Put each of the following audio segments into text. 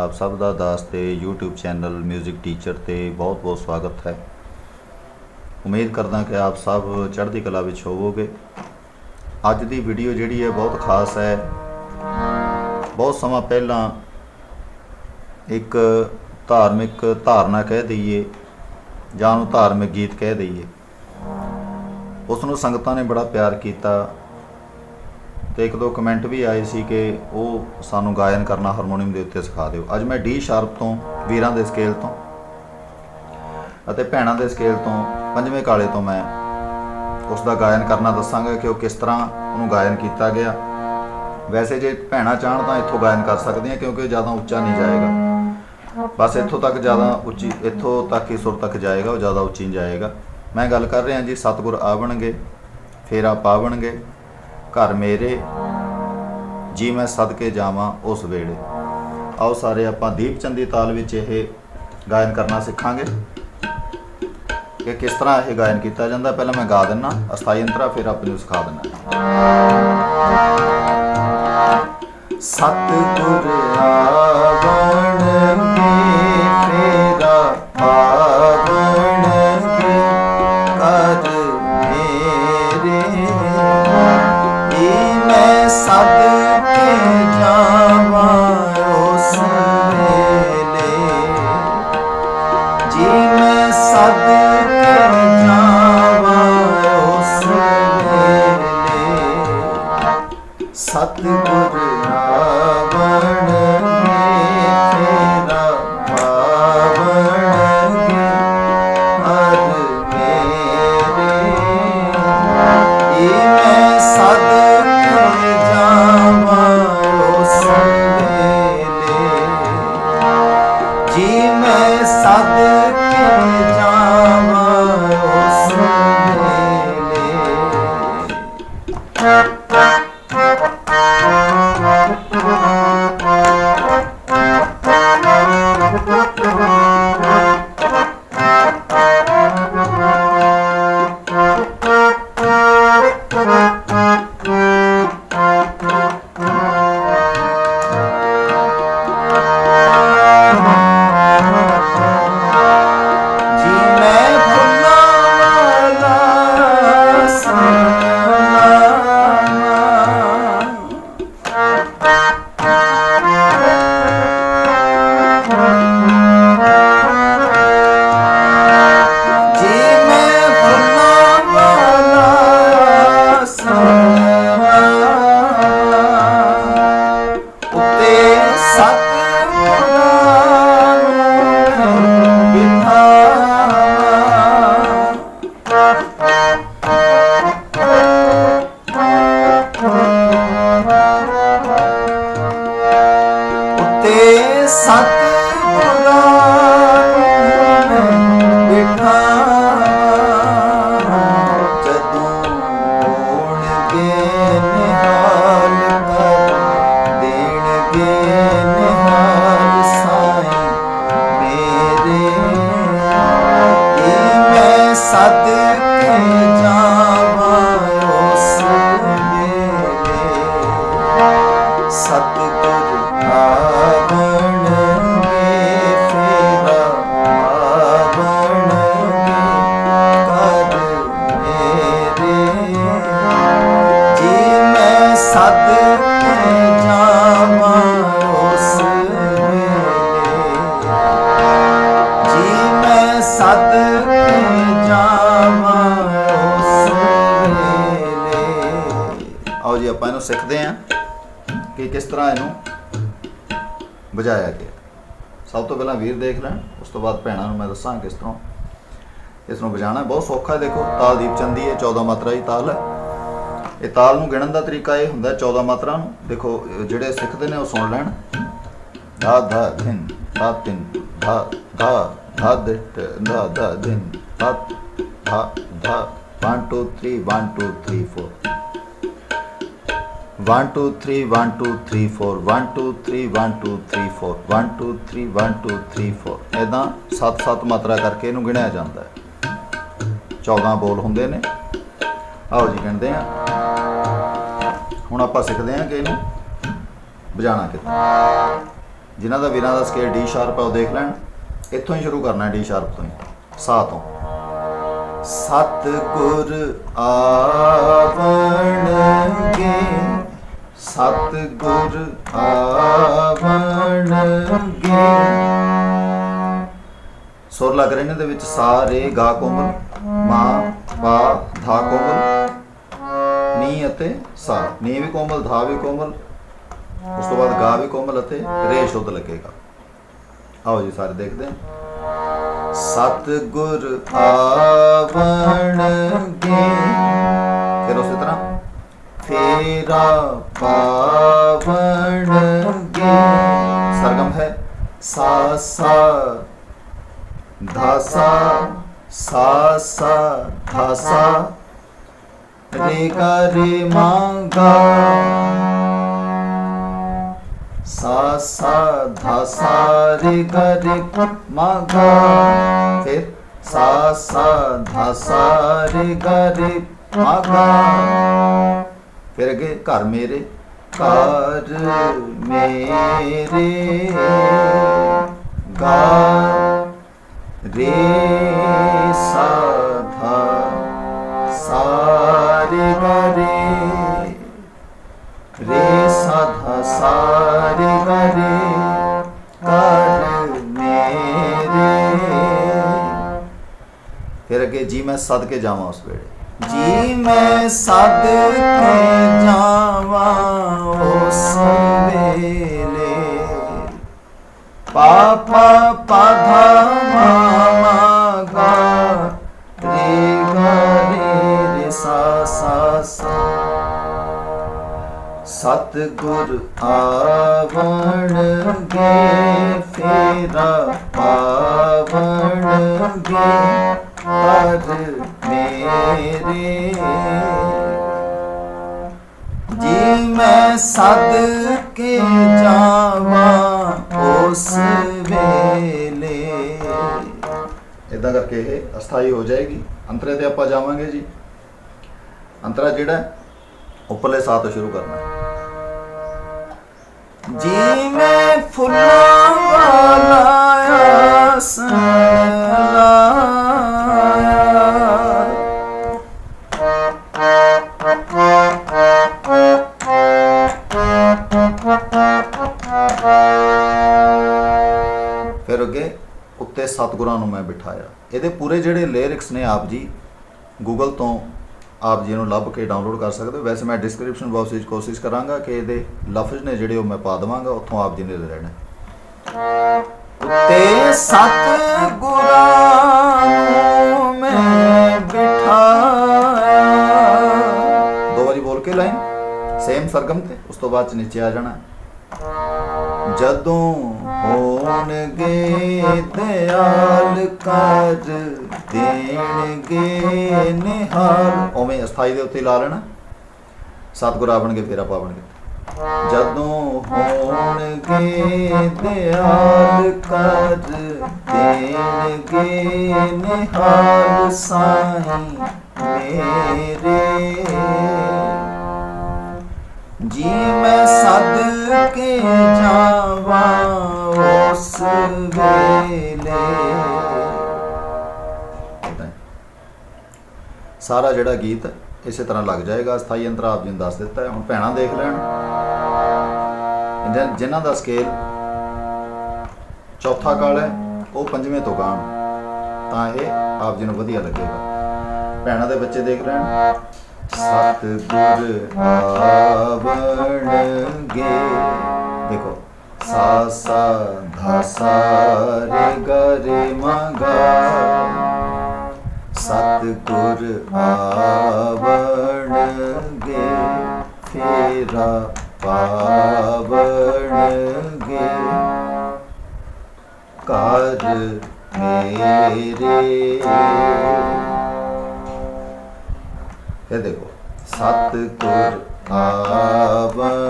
ਆਪ ਸਭ ਦਾ ਦਾਸ ਤੇ YouTube ਚੈਨਲ 뮤직 ਟੀਚਰ ਤੇ ਬਹੁਤ-ਬਹੁਤ ਸਵਾਗਤ ਹੈ। ਉਮੀਦ ਕਰਦਾ ਕਿ ਆਪ ਸਭ ਚੜ੍ਹਦੀ ਕਲਾ ਵਿੱਚ ਹੋਵੋਗੇ। ਅੱਜ ਦੀ ਵੀਡੀਓ ਜਿਹੜੀ ਹੈ ਬਹੁਤ ਖਾਸ ਹੈ। ਬਹੁਤ ਸਮਾਂ ਪਹਿਲਾਂ ਇੱਕ ਧਾਰਮਿਕ ਧਾਰਨਾ ਕਹਿ ਦਈਏ, ਜਾਂ ਨੂੰ ਧਾਰਮਿਕ ਗੀਤ ਕਹਿ ਦਈਏ। ਉਸ ਨੂੰ ਸੰਗਤਾਂ ਨੇ ਬੜਾ ਪਿਆਰ ਕੀਤਾ। ਤੇ ਇੱਕ ਦੋ ਕਮੈਂਟ ਵੀ ਆਏ ਸੀ ਕਿ ਉਹ ਸਾਨੂੰ ਗਾਇਨ ਕਰਨਾ ਹਾਰਮੋਨੀਅਮ ਦੇ ਉੱਤੇ ਸਿਖਾ ਦਿਓ। ਅੱਜ ਮੈਂ ਡੀ ਸ਼ਾਰਪ ਤੋਂ, ਵੀਰਾਂ ਦੇ ਸਕੇਲ ਤੋਂ ਅਤੇ ਭੈਣਾਂ ਦੇ ਸਕੇਲ ਤੋਂ, ਪੰਜਵੇਂ ਕਾਲੇ ਤੋਂ ਮੈਂ ਉਸ ਦਾ ਗਾਇਨ ਕਰਨਾ ਦੱਸਾਂਗਾ ਕਿ ਉਹ ਕਿਸ ਤਰ੍ਹਾਂ ਉਹਨੂੰ ਗਾਇਨ ਕੀਤਾ ਗਿਆ। ਵੈਸੇ ਜੇ ਭੈਣਾਂ ਚਾਹਣ ਤਾਂ ਇੱਥੋਂ ਗਾਇਨ ਕਰ ਸਕਦੀਆਂ ਕਿਉਂਕਿ ਜ਼ਿਆਦਾ ਉੱਚਾ ਨਹੀਂ ਜਾਏਗਾ। ਬਸ ਇੱਥੋਂ ਤੱਕ ਜ਼ਿਆਦਾ ਉੱਚੀ, ਇੱਥੋਂ ਤੱਕ ਹੀ ਸੁਰ ਤੱਕ ਜਾਏਗਾ, ਉਹ ਜ਼ਿਆਦਾ ਉੱਚੀ ਨਹੀਂ ਜਾਏਗਾ। ਮੈਂ ਗੱਲ ਕਰ ਰਿਹਾ ਜੀ, ਸਤਿਗੁਰ ਆਵਣਗੇ, ਫੇਰਾ ਪਾਵਣਗੇ। ਘਰ ਮੇਰੇ, ਜੀ ਮੈਂ ਸਦਕੇ ਜਾਵਾਂ ਉਸ ਵੇਲੇ। ਆਓ ਸਾਰੇ ਆਪਾਂ ਦੀਪਚੰਦੀ ਤਾਲ ਵਿੱਚ ਇਹ ਗਾਇਨ ਕਰਨਾ ਸਿੱਖਾਂਗੇ। ਕਿ ਕਿਸ ਤਰ੍ਹਾਂ ਇਹ ਗਾਇਨ ਕੀਤਾ ਜਾਂਦਾ, ਪਹਿਲਾਂ ਮੈਂ ਗਾ ਦਿੰਨਾ, ਅਸਥਾਈ ਅੰਤਰਾ ਫਿਰ ਆਪ ਨੂੰ ਸਿਖਾ ਦਿੰਨਾ। ਸਤਿਗੁਰ ਆਵਣਗੇ ਸਦਕੇ ਆਓ ਸਿੱਖਦੇ ਆਂ ਕਿ ਕਿਸ ਤਰ੍ਹਾਂ ਇਹਨੂੰ ਵਜਾਇਆ ਗਿਆ। ਸਭ ਤੋਂ ਪਹਿਲਾਂ ਵੀਰ ਦੇਖ ਲੈਣ, ਉਸ ਤੋਂ ਬਾਅਦ ਭੈਣਾਂ ਨੂੰ ਮੈਂ ਦੱਸਾਂ ਕਿਸ ਤਰ੍ਹਾਂ ਇਸ ਨੂੰ ਵਜਾਣਾ ਬਹੁਤ ਸੌਖਾ ਹੈ, ਦੇਖੋ ਤਾਲ ਦੀਪ ਹੈ 14 ਮਾਤਰਾ ਦੀ ਤਾਲ ਹੈ। ਇਹ ਤਾਲ ਨੂੰ ਗਿਣਨ ਦਾ ਤਰੀਕਾ ਇਹ ਹੁੰਦਾ ਹੈ 14 ਮਾਤਰਾ ਨੂੰ। ਦੇਖੋ ਜਿਹੜੇ ਸਿੱਖਦੇ ਨੇ ਉਹ ਸੁਣ ਲੈਣ। ਧਾ ਧਾ ਧਿਨ ਧਾ ਤਿਨ ਧਾ ਧਾ ਧਾ ਦਿਟ ਧਾ ਧਾ ਧਿਨ ਧਾ ਧਾ ਧਾ। 1 2 3 1 2 3 4 1 2 3 1 2 3 4 1 2 3 1 2 3 4 1 2 3 1 2 3 4 ਐਦਾਂ 7-7 ਮਾਤਰਾ ਕਰਕੇ ਇਹਨੂੰ ਗਿਣਿਆ ਜਾਂਦਾ ਹੈ। 14 ਬੋਲ ਹੁੰਦੇ ਨੇ। ਆਓ ਜੀ, ਗਿਣਦੇ ਆ ਹੁਣ ਆਪਾਂ ਸਿੱਖਦੇ ਹਾਂ ਕਿ ਇਹਨੂੰ ਵਜਾਣਾ ਕਿੱਦਾਂ। ਜਿਨ੍ਹਾਂ ਦਾ ਵੀਰਾਂ ਦਾ ਸਕੇਲ ਡੀ ਸ਼ਾਰਪ ਹੈ, ਉਹ ਦੇਖ ਲੈਣ। ਇੱਥੋਂ ਹੀ ਸ਼ੁਰੂ ਕਰਨਾ ਡੀ ਸ਼ਾਰਪ ਤੋਂ ਹੀ। ਸਾ ਤੋਂ। ਸਤ ਗੁਰ ਆਵਣਗੇ। ਸਤ ਗੁਰ ਆਵਣਗੇ ਸੁਰ ਲੱਗ ਰਹੇ ਨੇ ਦੇ ਵਿੱਚ ਸਾਰੇ ਗਾ, ਕੋਮਲ, ਮਾ, ਪਾ, ਧਾ, ਕੋਮਲ, ਨੀ ਅਤੇ ਸਾ। ਨੀ ਵੀ ਕੋਮਲ, ਧਾ ਵੀ ਕੋਮਲ, ਉਸ ਤੋਂ ਬਾਅਦ ਗਾ ਵੀ ਕੋਮਲ ਅਤੇ ਰੇ ਸ਼ੁੱਧ ਲੱਗੇਗਾ। ਆਓ ਜੀ ਸਾਰੇ ਦੇਖਦੇ ਹਾਂ। ਸਤ ਗੁਰ ਆਵਣਗੇ ਫੇਰਾ ਪਾਵਣਗੇ ਸਰਗਮ ਹੈ ਸਾ ਸਾ ਧਾਸਾ ਸਾ ਸਾ ਧਾਸਾ ਰੇ ਗਾ ਰੇ ਮਾ ਗਾ ਸਾ ਸਾ ਧਾ ਸਾ ਰੇ ਗਾ ਰੇ ਮਾ ਗਾ ਫਿਰ ਸਾ ਸਾ ਧਾ ਸਾ ਰੇ ਗਾ ਰੇ ਮਾ ਗਾ ਫਿਰ ਅੱਗੇ ਘਰ ਮੇਰੇ। ਘਰ ਮੇਰੇ ਗਾ ਰੇ ਸਾ ਧਾ ਸਾ ਰੇ ਗਾ ਰੇ ਰੇ ਸਾ ਧਾ ਸਾ ਰੇ ਗਾ ਰੇ ਕਰ। ਮੇਰੇ। ਫਿਰ ਅੱਗੇ ਜੀ ਮੈਂ ਸਦ ਕੇ ਜਾਵਾਂ ਉਸ ਵੇਲੇ। ਜੀ ਮੈਂ ਸਦ ਕੇ ਜਾਵਾਂ, ਉਸ ਵੇਲੇ ਪਾਪਾ ਪਾਧਾ ਮਾਮਾ ਰੇ ਗਾ ਰੇ ਸਾ। ਸਾ ਸਾ ਸਤ ਗੁਰ ਆਵਣਗੇ, ਫੇਰਾ ਪਾਵਣਗੇ, ਪਰ ਮੇਰੇ ਜੀ ਮੈਂ ਸਦ ਕੇ ਜਾਵਾਂ ਉਸ ਵੇਲੇ। ਇਦਾਂ ਕਰਕੇ ਇਹ ਅਸਥਾਈ ਹੋ ਜਾਏਗੀ। ਅੰਤਰੇ ਤੇ ਆਪਾਂ ਜਾਵਾਂਗੇ ਜੀ। ਅੰਤਰਾ ਜਿਹੜਾ ਉੱਪਰਲੇ ਸਾਹ ਤੋਂ ਸ਼ੁਰੂ ਕਰਨਾ ਹੈ। ਜੀ ਮੈਂ ਫੁੱਲਾਂ ਵਾਲਾ ਆਸਣ ਸਤਿਗੁਰਾਂ ਨੂੰ ਮੈਂ ਬਿਠਾਇਆ। ਇਹਦੇ ਪੂਰੇ ਜਿਹੜੇ ਲਿਰਿਕਸ ਨੇ ਆਪ ਜੀ ਗੂਗਲ ਤੋਂ ਆਪ ਜੀ ਨੂੰ ਲੱਭ ਕੇ ਡਾਊਨਲੋਡ ਕਰ ਸਕਦੇ ਹੋ। ਵੈਸੇ ਮੈਂ ਡਿਸਕ੍ਰਿਪਸ਼ਨ ਬਾਕਸ ਵਿੱਚ ਕੋਸ਼ਿਸ਼ ਕਰਾਂਗਾ ਕਿ ਇਹਦੇ ਲਫ਼ਜ਼ ਨੇ ਜਿਹੜੇ ਉਹ ਮੈਂ ਪਾ ਦੇਵਾਂਗਾ, ਉੱਥੋਂ ਆਪ ਜੀ ਨੇ ਲੈਣਾ ਉੱਤੇ ਸਤਿਗੁਰਾਂ ਨੂੰ ਮੈਂ ਬਿਠਾਇਆ। ਦੋ ਵਾਰੀ ਬੋਲ ਕੇ ਲਾਈਨ ਸੇਮ ਸਰਗਮ ਤੇ, ਉਸ ਤੋਂ ਬਾਅਦ ਚ ਨੀਚੇ ਆ ਜਾਣਾ। ਜਦੋਂ ਹੋਣਗੇ ਦਿਆਲ ਕਰ ਦੇਣਗੇ ਨਿਹਾਲ। ਉਵੇਂ ਅਸਥਾਈ ਦੇ ਉੱਤੇ ਲਾ ਲੈਣਾ। ਸਤਿਗੁਰ ਆਵਣਗੇ, ਫੇਰਾ ਪਾਵਣਗੇ ਜਦੋਂ ਹੋਣਗੇ ਦਿਆਲ ਕਰ ਦੇਣਗੇ ਨਿਹਾਲ, ਸਾਈਂ ਮੇਰੇ ਜੀ ਮੈਂ ਸਦ ਕੇ ਜਾਵਾਂ ਉਸ ਵੇਲੇ। ਸਾਰਾ ਜਿਹੜਾ ਗੀਤ ਇਸੇ ਤਰ੍ਹਾਂ ਲੱਗ ਜਾਏਗਾ, ਸਥਾਈ ਅੰਤਰ ਆਪ ਜੀ ਨੇ ਦੱਸ ਦਿੱਤਾ ਹੈ, ਹੁਣ ਭੈਣਾਂ ਦੇਖ ਲੈਣ। ਜਿਨ੍ਹਾਂ- ਦਾ ਸਕੇਲ ਚੌਥਾ ਕਾਲ ਹੈ, ਉਹ ਪੰਜਵੇਂ ਤੋਂ ਗਾਣ ਤਾਂ ਇਹ ਆਪ ਜੀ ਨੂੰ ਵਧੀਆ ਲੱਗੇਗਾ। ਭੈਣਾਂ ਦੇ ਬੱਚੇ ਦੇਖ ਲੈਣ। ਸਤ ਆਵਣਗੇ ਦੇਖੋ ਸਾ ਸਾ ਧਾ ਸਾ ਰੇ ਗ ਰੇ ਮ ਆਵਣਗੇ ਫੇਰਾ ਪਾਵਣਗੇ ਕਰ ਮੇਰੇ ਦੇਖੋ देखो सतगुर ਆਵਣਗੇ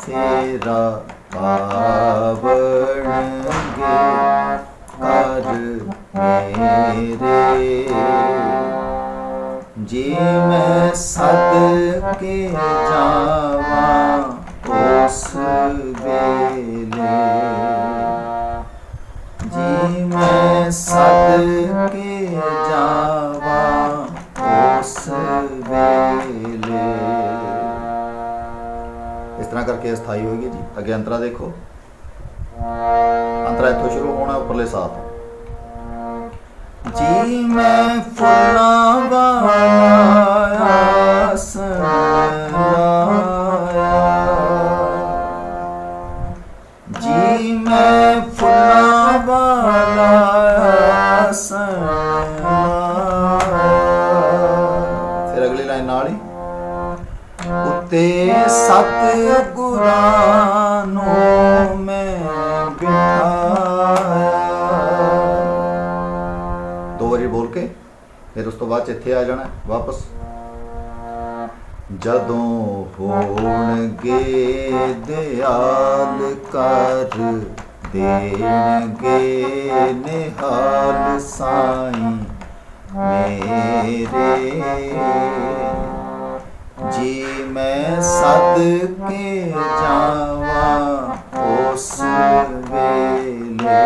ਫੇਰਾ ਆਵਣਗੇ ਕਰ ਮੇਰੇ। ਜੇ ਮੈਂ ਸਦ ਕੇ ਜਾਵਾਂ ਉਸ ਵੇਲੇ, ਜੇ ਮੈਂ ਸਦ ਕੇ ਇਸ ਤਰ੍ਹਾਂ ਕਰਕੇ ਇਹ ਸਥਾਈ ਹੋਏਗੀ ਜੀ। ਅੱਗੇ ਅੰਤਰਾ ਦੇਖੋ। ਅੰਤਰਾ ਇੱਥੋਂ ਸ਼ੁਰੂ ਹੋਣਾ, ਉੱਪਰਲੇ ਸਾਹ ਤੋਂ ਜੀ ਮੈਂ ਫੁੱਲਾਂ ਵਾਲਾ ਆਸਣ ਲਾਇਆ। ਜੀ ਮੈਂ ਫੁੱਲਾਂ ਵਾਲਾ ਆਸਣ ਉੱਤੇ ਸਤ ਗੁਰਾਂ ਨੂੰ ਮੈਂ ਬਿਠਾਇਆ। ਦੋ ਵਾਰੀ ਬੋਲ ਕੇ, ਫਿਰ ਉਸ ਤੋਂ ਬਾਅਦ ਇੱਥੇ ਆ ਜਾਣਾ, ਵਾਪਸ। ਜਦੋਂ ਹੋਣਗੇ ਦਿਆਲ ਕਰ ਦੇਣਗੇ ਨਿਹਾਲ ਸਾਈਂ ਮੇਰੇ। ਜੀ ਮੈਂ ਸਦਕੇ ਜਾਵਾਂ ਉਸ ਵੇਲੇ।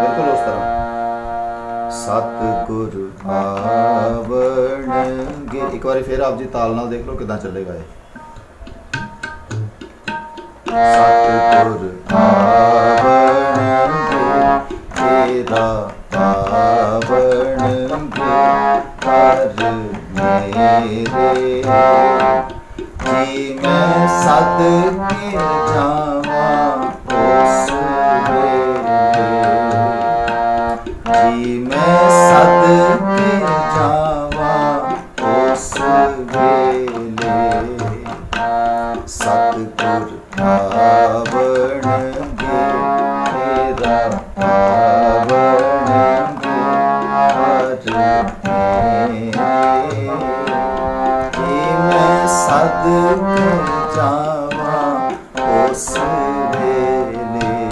ਬਿਲਕੁਲ ਉਸ ਤਰ੍ਹਾਂ। ਸਤਿਗੁਰ ਆਵਣਗੇ। ਇੱਕ ਵਾਰੀ ਫਿਰ ਆਪ ਜੀ ਤਾਲ ਨਾਲ ਦੇਖ ਲਓ ਕਿਦਾਂ ਚੱਲੇਗਾ ਇਹ। ਸਤਿਗੁਰ ਆਵਣਗੇ। ਤੇਰਾ ਪਾਵਣਗੇ ਕਰ ਮੇਰੇ ਜੀ ਮੈਂ ਸਦਕੇ ਜਾਵਾਂ ਜਾਵਾਂ ਉਸ ਵੇਲੇ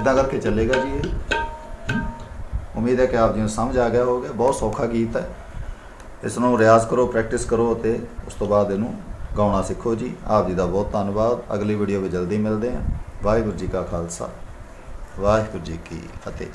ਇਦਾਂ ਕਰਕੇ ਚੱਲੇਗਾ ਜੀ ਇਹ। ਉਮੀਦ ਹੈ ਕਿ ਆਪ ਜੀ ਨੂੰ ਸਮਝ ਆ ਗਿਆ ਹੋਵੇਗਾ ਬਹੁਤ ਸੌਖਾ ਗੀਤ ਹੈ। ਇਸ ਨੂੰ ਰਿਆਜ਼ ਕਰੋ, ਪ੍ਰੈਕਟਿਸ ਕਰੋ ਅਤੇ ਉਸ ਤੋਂ ਬਾਅਦ ਇਹਨੂੰ ਗਾਉਣਾ ਸਿੱਖੋ ਜੀ। ਆਪ ਜੀ ਦਾ ਬਹੁਤ ਧੰਨਵਾਦ। ਅਗਲੀ ਵੀਡੀਓ ਵਿੱਚ ਜਲਦੀ ਮਿਲਦੇ ਹਾਂ। ਵਾਹਿਗੁਰੂ ਜੀ ਕਾ ਖਾਲਸਾ। ਵਾਹਿਗੁਰੂ ਜੀ ਕੀ ਫਤਿਹ ਜੀ।